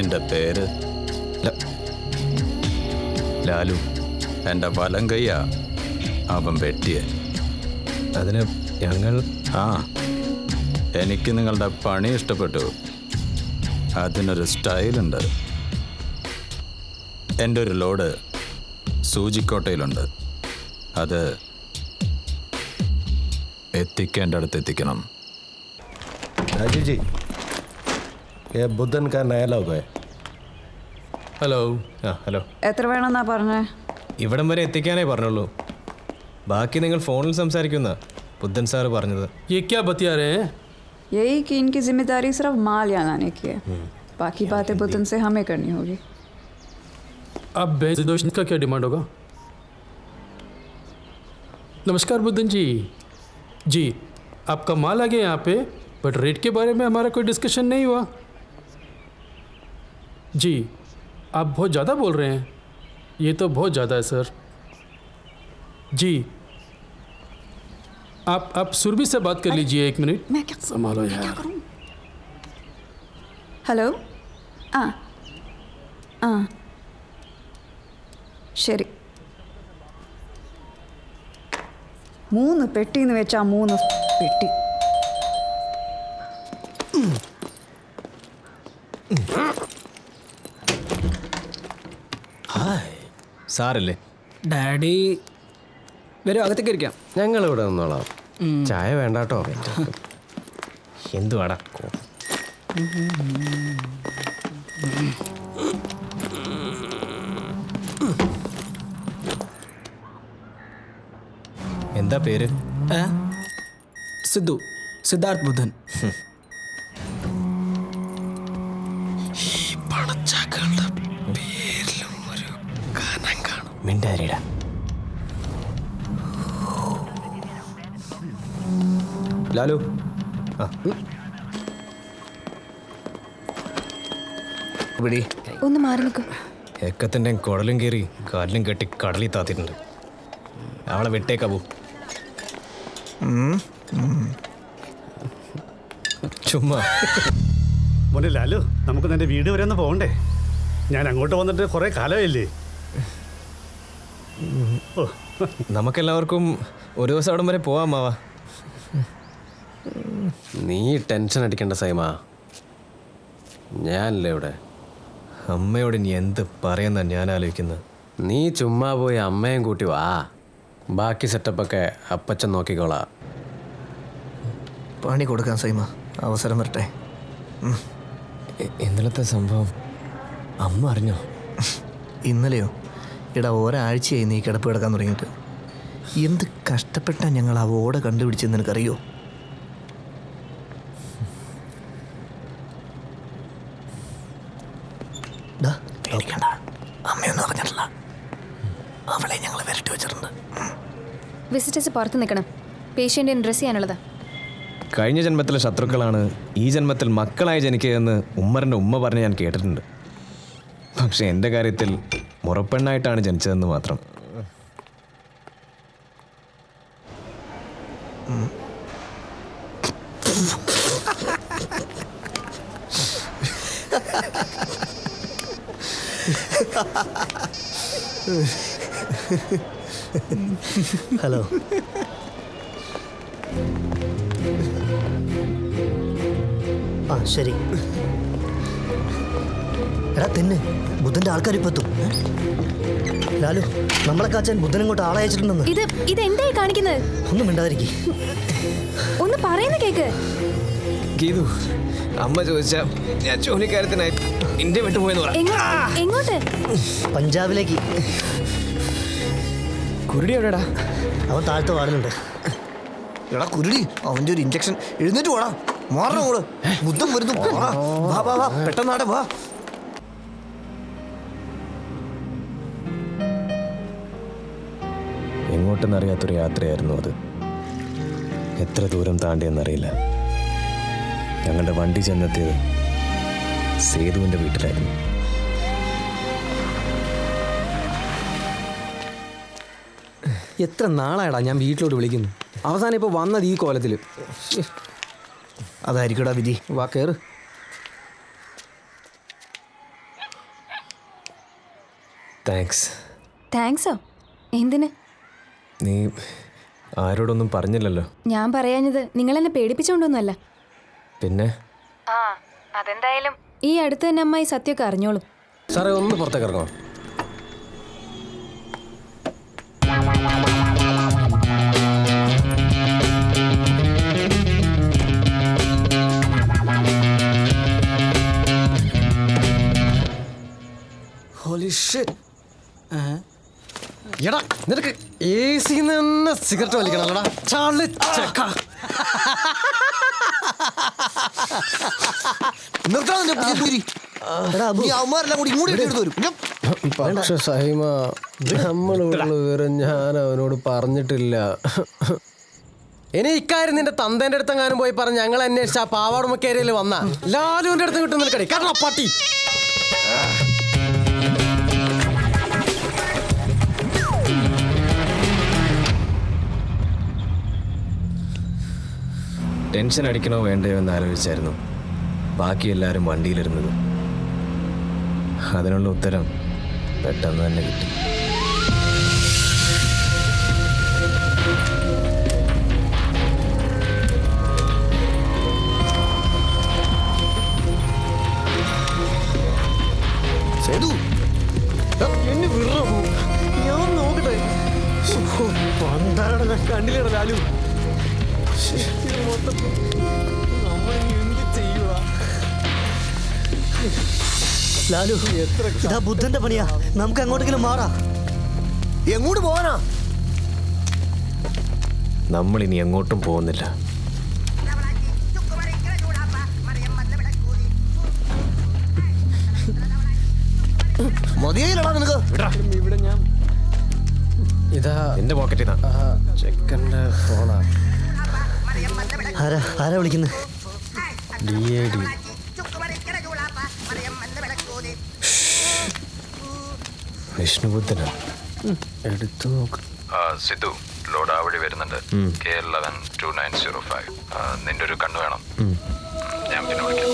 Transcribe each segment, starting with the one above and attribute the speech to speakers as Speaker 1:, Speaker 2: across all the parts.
Speaker 1: നിന്റെ പേര്?
Speaker 2: ലാലു
Speaker 1: എന്റെ വലം കയ്യാ. അവൻ വെട്ടിയ.
Speaker 2: അതിന് ഞങ്ങൾ
Speaker 1: ആ എനിക്ക് നിങ്ങളുടെ പണി ഇഷ്ടപ്പെട്ടു. അതിനൊരു സ്റ്റൈലുണ്ട്. എന്റെ ഒരു ലോഡ് സൂചിക്കോട്ടയിലുണ്ട്. അത് എത്തിക്കേണ്ടടുത്ത് എത്തിക്കണം.
Speaker 3: രാജുജി ये बुद्धन का नया लोग है
Speaker 4: ഹലോ
Speaker 2: ആ ഹലോ
Speaker 5: എത്ര വേണമെന്നാ പറഞ്ഞേ
Speaker 2: ഇവിടം വരെ എത്തിക്കാനേ പറഞ്ഞുള്ളൂ ബാക്കി നിങ്ങൾ ഫോണിൽ സംസാരിക്കുന്ന ബുദ്ധൻ സാറ് പറഞ്ഞത്
Speaker 4: ये क्या बतिया रहे हैं
Speaker 5: यही कि इनकी जिम्मेदारी सिर्फ माल यहाँ लाने की है बाकी बातें बुतन से हमें करनी होगी
Speaker 4: अब बेजोश का क्या डिमांड होगा नमस्कार बुद्धन जी जी आपका माल आ गया यहाँ पे बट रेट के बारे में हमारा कोई डिस्कशन नहीं हुआ जी आप बहुत ज़्यादा बोल रहे हैं ये तो बहुत ज़्यादा है सर जी आप आप सुरभि से बात कर लीजिए एक मिनट
Speaker 5: मैं क्या
Speaker 4: संभालो यार
Speaker 5: करूँ ഹലോ ആ ആ ശരി മൂന്ന് പെട്ടിന്ന് വെച്ചാൽ മൂന്ന് പെട്ടി
Speaker 2: സാറല്ലേ?
Speaker 6: ഡാഡി വരും അകത്തേക്ക് ഇരിക്കാം.
Speaker 3: ഞങ്ങൾ ഇവിടെ നിന്നോളാം ചായ വേണ്ട കേട്ടോ
Speaker 2: എന്തുവാടാ എന്താ പേര്?
Speaker 6: സിദ്ധു സിദ്ധാർത്ഥ് ബുദ്ധൻ.
Speaker 2: മിണ്ടാരിടാ. ലാലു. ആ.
Speaker 7: ഒന്ന് മാറി നിൽക്കും.
Speaker 2: എക്കത്തിന്റെ കുഴലും കയറി കാലിലും കെട്ടി കടലിൽ താത്തിട്ടുണ്ട് അവളെ വിട്ടേക്കാവൂ ചുമ്മാ.
Speaker 8: മോനെ ലാലു നമുക്ക് നിന്റെ വീട് വരെ ഒന്ന് പോകണ്ടേ? ഞാൻ അങ്ങോട്ട് വന്നിട്ട് കുറേ കാലമായില്ലേ?
Speaker 2: നമുക്കെല്ലാവർക്കും ഒരു ദിവസം അവിടം വരെ പോവാം മാവാ.
Speaker 3: നീ ടെൻഷൻ അടിക്കണ്ട സൈമ. ഞാനല്ലേ ഇവിടെ?
Speaker 2: അമ്മയോട് ഇനി എന്ത് പറയുന്ന ഞാൻ ആലോചിക്കുന്നത്
Speaker 3: നീ ചുമ്മാ പോയി അമ്മയും കൂട്ടി വാ. ബാക്കി സെറ്റപ്പൊക്കെ അപ്പച്ചൻ നോക്കിക്കോളാ.
Speaker 6: പണി കൊടുക്കാൻ സൈമ. അവസരം വരട്ടെ.
Speaker 2: ഇന്നലത്തെ സംഭവം? അമ്മ അറിഞ്ഞോ?
Speaker 6: ഇന്നലെയോ? ഇടാ ഒരാഴ്ചയായി നീ കിടപ്പ് കിടക്കാൻ തുടങ്ങിയിട്ട്. എന്ത് കഷ്ടപ്പെട്ടാ ഞങ്ങൾ ആ ഓട കണ്ടുപിടിച്ചെന്ന് നിനക്കറിയോ? പേടിക്കണ്ട. അമ്മയൊന്നും അറിഞ്ഞിട്ടില്ല. അവളെ ഞങ്ങൾ വരട്ടി വെച്ചിട്ടുണ്ട്.
Speaker 7: വിസിറ്റേഴ്സ് പുറത്ത് നിൽക്കണം. പേഷ്യന്റെ ഡ്രസ് ചെയ്യാനുള്ളത്.
Speaker 2: കഴിഞ്ഞ ജന്മത്തിലെ ശത്രുക്കളാണ് ഈ ജന്മത്തിൽ മക്കളായി ജനിക്കുകയെന്ന് ഉമ്മറിന്റെ ഉമ്മ പറഞ്ഞ് ഞാൻ കേട്ടിട്ടുണ്ട്. പക്ഷേ എന്റെ കാര്യത്തിൽ മുറപ്പെണ്ണായിട്ടാണ് ജനിച്ചതെന്ന് മാത്രം.
Speaker 6: ഹലോ.
Speaker 9: ആ ശരി. എടാ തെന്ന്. ബുദ്ധന്റെ ആൾക്കാർ ഇപ്പൊ എത്തും ലാലു നമ്മളെ കാച്ചാൻ ബുദ്ധൻ ഇങ്ങോട്ട് ആളെ അയച്ചിട്ടുണ്ടെന്ന്.
Speaker 7: ഇത് ഇത് എന്തായി കാണിക്കുന്നത്?
Speaker 9: ഒന്നും മിണ്ടാതിരിക്കേ.
Speaker 7: ഒന്ന് പറയുന്ന കേക്ക്.
Speaker 2: ഗീതു അമ്മ ചോദിച്ച ഞാൻ ജോലിക്കാരത്തിനായി ഇന്ത്യ വിട്ടുപോയെന്ന് പറ.
Speaker 7: എങ്ങോ- എങ്ങോട്ട്?
Speaker 9: പഞ്ചാബിലേക്ക്.
Speaker 2: കുരുടി എവിടെടാ?
Speaker 9: അവൻ താഴത്തെ വാടുന്നുണ്ട്
Speaker 6: എടാ കുരുടി അവന്റെ ഒരു ഇഞ്ചക്ഷൻ എഴുന്നേറ്റ് പോടാ. മാറണം കൂടെ ബുദ്ധം വരുന്നു. വാ വാ വാ. പെട്ടെന്നാടെ വാ.
Speaker 2: എങ്ങോട്ടെന്നറിയാത്തൊരു യാത്രയായിരുന്നു അത്. എത്ര ദൂരം താണ്ടിയെന്നറിയില്ല ഞങ്ങളുടെ വണ്ടി ചെന്നെത്തിയത് സേതുവിന്റെ വീട്ടിലായിരുന്നു.
Speaker 10: എത്ര നാളായടാ ഞാൻ വീട്ടിലോട്ട് വിളിക്കുന്നു. അവസാനം ഇപ്പോൾ വന്നത് ഈ കോലത്തിൽ
Speaker 6: അതായിരിക്കടാ വിധി.
Speaker 10: വാ കയറ്
Speaker 2: താങ്ക്സ്.
Speaker 7: താങ്ക്സോ? എന്തിന്?
Speaker 2: നീ ആരോടൊന്നും പറഞ്ഞില്ലല്ലോ.
Speaker 7: ഞാൻ പറയാഞ്ഞത് നിങ്ങൾ എന്നെ പേടിപ്പിച്ചുകൊണ്ടൊന്നുമല്ല
Speaker 2: പിന്നെ?
Speaker 7: ആ അതെന്തായാലും. ഈ അടുത്ത് തന്നെ അമ്മായി സത്യമൊക്കെ അറിഞ്ഞോളും.
Speaker 3: സാറേ ഒന്ന് പുറത്തേക്ക് ഇറങ്ങോ എടാ നിനക്ക് തന്നെ സിഗരറ്റ് വലിക്കണല്ലോടാ. ചാളി ചെക്ക.
Speaker 9: അവന്മാരെല്ലാം കൂടി ഇങ്ങോട്ട് എടുത്തു വരും. ഞാൻ-
Speaker 3: പക്ഷെ സഹിമ നമ്മളുള്ള വിവരം ഞാൻ അവനോട് പറഞ്ഞിട്ടില്ല. ഇനി ഇക്കാര്യം നിന്റെ തന്തേന്റെ അടുത്തെങ്ങാനും പോയി പറഞ്ഞ് ഞങ്ങൾ അന്വേഷിച്ച ആ പാവാടുമക്കേരിയിൽ വന്ന. ലാലുവിന്റെ അടുത്ത് കിട്ടുന്ന കടി. കാരണം പട്ടി.
Speaker 2: ടെൻഷൻ അടിക്കണോ വേണ്ടയോ എന്ന് ആലോചിച്ചായിരുന്നു. ബാക്കി എല്ലാവരും വണ്ടിയിലിരുന്നത്. അതിനുള്ള ഉത്തരം പെട്ടെന്ന് തന്നെ കിട്ടി.
Speaker 9: ഞാൻ നോക്കട്ടെ. കണ്ടില്ലടാ ലാലു. ലാലു ഇതാ ബുദ്ധന്റെ പണിയാ. നമുക്ക് അങ്ങോട്ടെങ്കിലും മാറാം. എങ്ങോട്ട് പോവാനാ?
Speaker 2: നമ്മൾ ഇനി എങ്ങോട്ടും പോകുന്നില്ല.
Speaker 9: മതിയായില്ലടാ നിനക്ക്.
Speaker 3: ഇതാ
Speaker 2: എന്റെ പോക്കറ്റിൽ
Speaker 3: ചെക്കന്റെ ഫോണാ
Speaker 9: ആരാ? ആരാ വിളിക്കുന്നത്
Speaker 3: ഡി എ ഡി.
Speaker 2: വിഷ്ണുബുദ്ധനാ
Speaker 3: എടുത്തു നോക്ക്.
Speaker 1: സിദ്ധു ലോഡ് ആ വരുന്നുണ്ട്. K eleven two nine zero five. നിന്റെ ഒരു കണ്ണ് വേണം. ഞാൻ പിന്നെ വിളിക്കാം.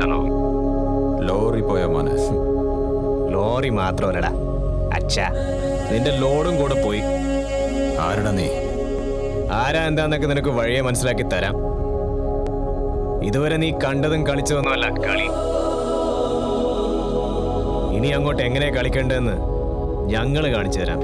Speaker 1: ഹലോ ലോറി പോയ മോനെ?
Speaker 2: ലോറി മാത്രമല്ലടാ അച്ഛാ. നിന്റെ ലോഡും കൂടെ പോയി.
Speaker 1: ആരുടെ നീ?
Speaker 2: ആരാ എന്താന്നൊക്കെ നിനക്ക് വഴിയെ മനസ്സിലാക്കി തരാം. ഇതുവരെ നീ കണ്ടതും കളിച്ചതൊന്നുമല്ല കളി. ഇനി അങ്ങോട്ട് എങ്ങനെ കളിക്കേണ്ടതെന്ന് ഞങ്ങൾ കാണിച്ചു തരാം.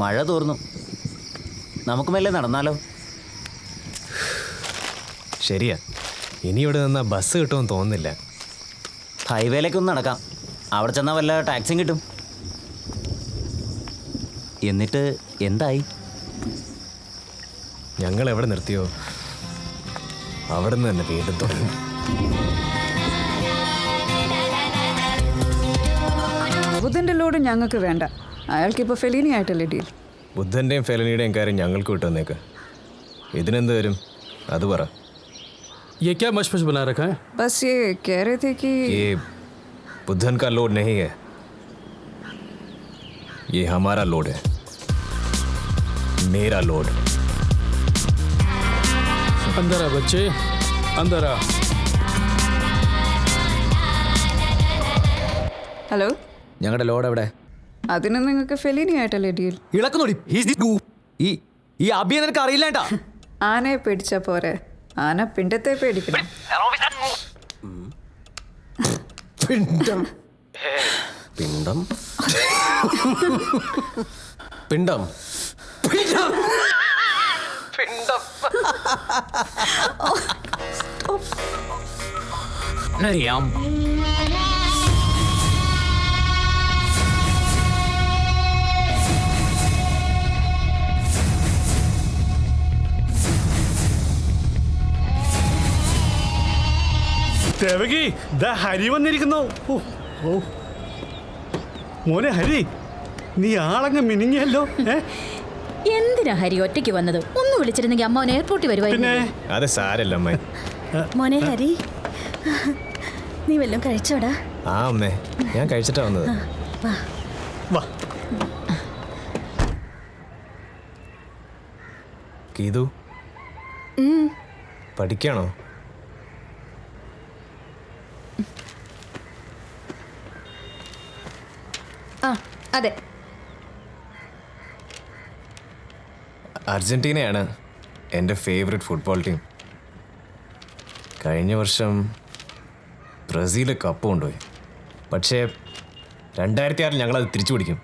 Speaker 11: മഴ തോർന്നു. നമുക്ക് മെല്ലെ നടന്നാലോ?
Speaker 2: ശരിയാ. ഇനി ഇവിടെ നിന്നാ ബസ് കിട്ടുമെന്ന് തോന്നുന്നില്ല.
Speaker 11: ഹൈവേയിലേക്ക് ഒന്ന് നടക്കാം. അവിടെ ചെന്നാൽ വല്ല ടാക്സിയും കിട്ടും. എന്നിട്ട് എന്തായി?
Speaker 2: ഞങ്ങൾ എവിടെ നിർത്തിയോ? അവിടെ നിന്ന് തന്നെ വീണ്ടും തുടങ്ങി.
Speaker 5: ബുദ്ധന്റെ ലോഡ് ഞങ്ങൾക്ക് വേണ്ട. അയാൾക്കിപ്പോൾ ഫെലീനി ആയിട്ടല്ലേ ഡീൽ
Speaker 2: ബുദ്ധന്റെയും ഫെലനിയുടെയും കാര്യം ഞങ്ങൾക്ക് വിട്ടുവന്നേക്ക് ഇതിനെന്ത് വരും? അത് പറ.
Speaker 4: ये क्या मशमश बना रखा है
Speaker 5: बस ये कह रहे थे कि
Speaker 2: ये बुद्धन का लोड नहीं है ये हमारा लोड है मेरा लोड
Speaker 4: अंदर आ बच्चे अंदर आ
Speaker 5: हेलो
Speaker 2: ഞങ്ങളുടെ ലോഡ് എവിടെ
Speaker 5: അതിന് നിങ്ങൾക്ക് ഫെലിനി ആയിട്ടല്ലേ ഡീൽ
Speaker 2: ഇളക്കുന്നോടി ഈ ഈ അഭിയെ നിനക്ക് അറിയില്ലേട്ടാ
Speaker 5: ആനയെ പേടിച്ച പോരെ ആന പിണ്ടത്തെ പേടിക്കണം.
Speaker 3: പിണ്ടം. പിണ്ടം? പിണ്ടം. പിണ്ടം. പിണ്ടം.
Speaker 2: അറിയാം
Speaker 8: ദേവകി ദാ ഹരി വന്നിരിക്കുന്നു. ഓ, ഓ. മോനെ ഹരി നീ ആളങ്ങ് മിനിങ്ങിയല്ലോ ഏ?
Speaker 12: എന്തിനാ ഹരി ഒറ്റയ്ക്ക് വന്നത്? ഒന്ന് വിളിച്ചിരുന്നെങ്കിൽ അമ്മാവൻ എയർപോർട്ടിൽ
Speaker 8: പിന്നെ?
Speaker 12: വരുമായിരുന്നു
Speaker 2: അത് സാരല്ല അമ്മേ.
Speaker 12: മോനെ ഹരി നീ വല്ലതും കഴിച്ചോടാ?
Speaker 2: ആ അമ്മേ. ഞാൻ കഴിച്ചിട്ടാ വന്നത്.
Speaker 12: വാ.
Speaker 8: വാ.
Speaker 2: ഗീതു പഠിക്കാണോ
Speaker 7: ആ അതെ.
Speaker 2: അർജന്റീനയാണ് എന്റെ ഫേവററ്റ് ഫുട്ബോൾ ടീം കഴിഞ്ഞ വർഷം ബ്രസീൽ കപ്പ് കൊണ്ടുപോയി. പക്ഷേ രണ്ടായിരത്തി ആറിൽ ഞങ്ങളത് തിരിച്ചു പിടിക്കും.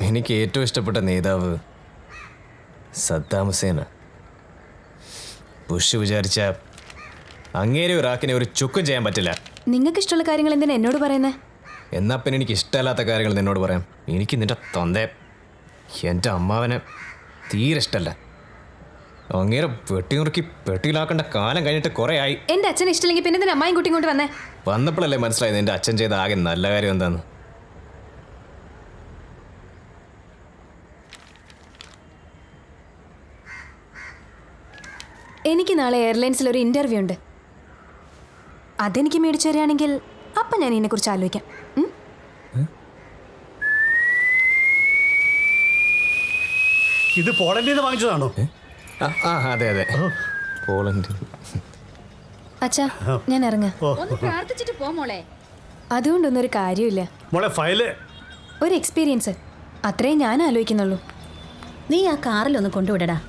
Speaker 2: എനിക്ക് ഏറ്റവും ഇഷ്ടപ്പെട്ട നേതാവ് സദ്ദാം ഹുസൈന ബുഷ് വിചാരിച്ച അങ്ങേരെ ഇറാഖിനെ ഒരു ചുക്കും ചെയ്യാൻ പറ്റില്ല.
Speaker 7: നിങ്ങൾക്ക് ഇഷ്ടമുള്ള കാര്യങ്ങൾ എന്തിനാ എന്നോട് പറയുന്നേ?
Speaker 2: എന്നാ പിന്നെ എനിക്ക് ഇഷ്ടമല്ലാത്ത കാര്യങ്ങൾ നിന്നോട് പറയാം. എനിക്ക് നിന്റെ തൊന്തേ. എന്റെ അമ്മാവനെ തീരെ ഇഷ്ടമല്ല അങ്ങേരെ വെട്ടിനുറുക്കി പെട്ടിയിലാക്കേണ്ട കാലം കഴിഞ്ഞിട്ട് കുറേ ആയി.
Speaker 7: എന്റെ അച്ഛൻ ഇഷ്ടമില്ലെങ്കിൽ പിന്നെ നിന്റെ അമ്മായും കുട്ടിയും കൊണ്ട് വന്നേ?
Speaker 2: വന്നപ്പോഴല്ലേ മനസ്സിലായത് എന്റെ അച്ഛൻ ചെയ്ത ആകെ നല്ല കാര്യം എന്താന്ന്?
Speaker 7: എനിക്ക് നാളെ എയർലൈൻസിൽ ഒരു ഇന്റർവ്യൂ ഉണ്ട്. അതെനിക്ക് മേടിച്ചു തരികയാണെങ്കിൽ അപ്പം ഞാൻ ഇതിനെക്കുറിച്ച് ആലോചിക്കാം.
Speaker 8: ഇത് പോളണ്ടിൽ നിന്ന് വാങ്ങിച്ചതാണോ
Speaker 2: ആ, അതെ അതെ. പോളണ്ട്.
Speaker 7: അച്ഛാ ഞാൻ ഇറങ്ങാം.
Speaker 12: ഒന്ന് പ്രാർത്ഥിച്ചിട്ട് പോ മോളെ.
Speaker 7: അതുകൊണ്ടൊന്നും ഒരു കാര്യമില്ല
Speaker 8: മോളെ ഫയൽ.
Speaker 7: ഒരു എക്സ്പീരിയൻസ്. അത്രേ ഞാൻ ആലോചിക്കുന്നുള്ളൂ.
Speaker 12: നീ ആ കാറിൽ ഒന്ന് കൊണ്ടുവിടടാ.